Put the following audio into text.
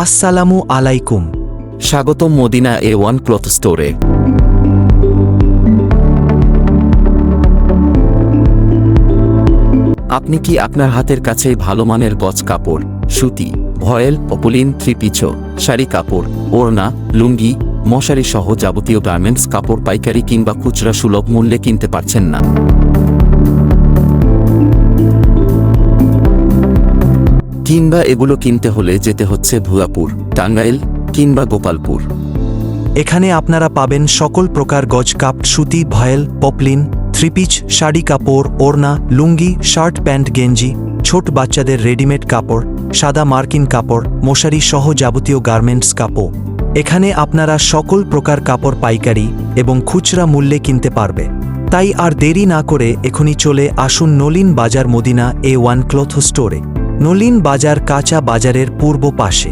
আসসালামু আলাইকুম। স্বাগতম মদিনা এ ওয়ান ক্লথ স্টোরে। আপনি কি আপনার হাতের কাছে ভালো মানের গজ কাপড়, সুতি, voile, poplin three piece sari কাপড়, ওড়না, লুঙ্গি, মশারি সহ যাবতীয় গার্মেন্টস কাপড়, পাইকারি কিংবা খুচরা সুলভ মূল্যে কিনতে পারছেন না? কিংবা এগুলো কিনতে হলে যেতে হচ্ছে ভুয়াপুর, টাঙ্গাইল কিংবা গোপালপুর। এখানে আপনারা পাবেন সকল প্রকার গজ কাপ, সুতি, ভয়েল, পপলিন, থ্রিপিচ, শাড়ি কাপড়, ওড়না, লুঙ্গি, শার্ট, প্যান্ট, গেঞ্জি, ছোট বাচ্চাদের রেডিমেড কাপড়, সাদা মার্কিন কাপড়, মশারি সহ যাবতীয় গার্মেন্টস কাপড়। এখানে আপনারা সকল প্রকার কাপড় পাইকারি এবং খুচরা মূল্যে কিনতে পারবে। তাই আর দেরি না করে এখনই চলে আসুন নলিন বাজার মদিনা এ ওয়ান ক্লথ স্টোরে। নলিন বাজার কাঁচা বাজারের পূর্ব পাশে।